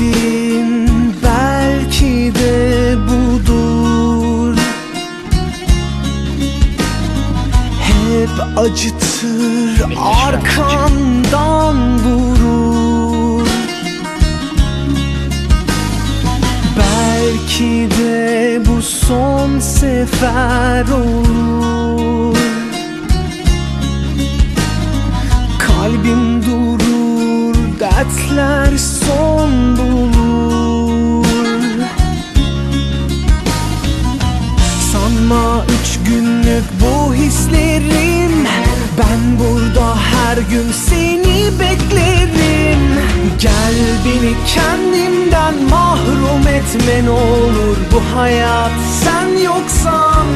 istediğin belki de budur. Hep acıtır arkandan vurur. Belki de bu son sefer olur. Kalbim dertler son bulur. Sanma üç günlük bu hislerim. Ben burada her gün seni beklerim. Gel beni kendimden mahrum etme ne olur. Bu hayat sen yoksan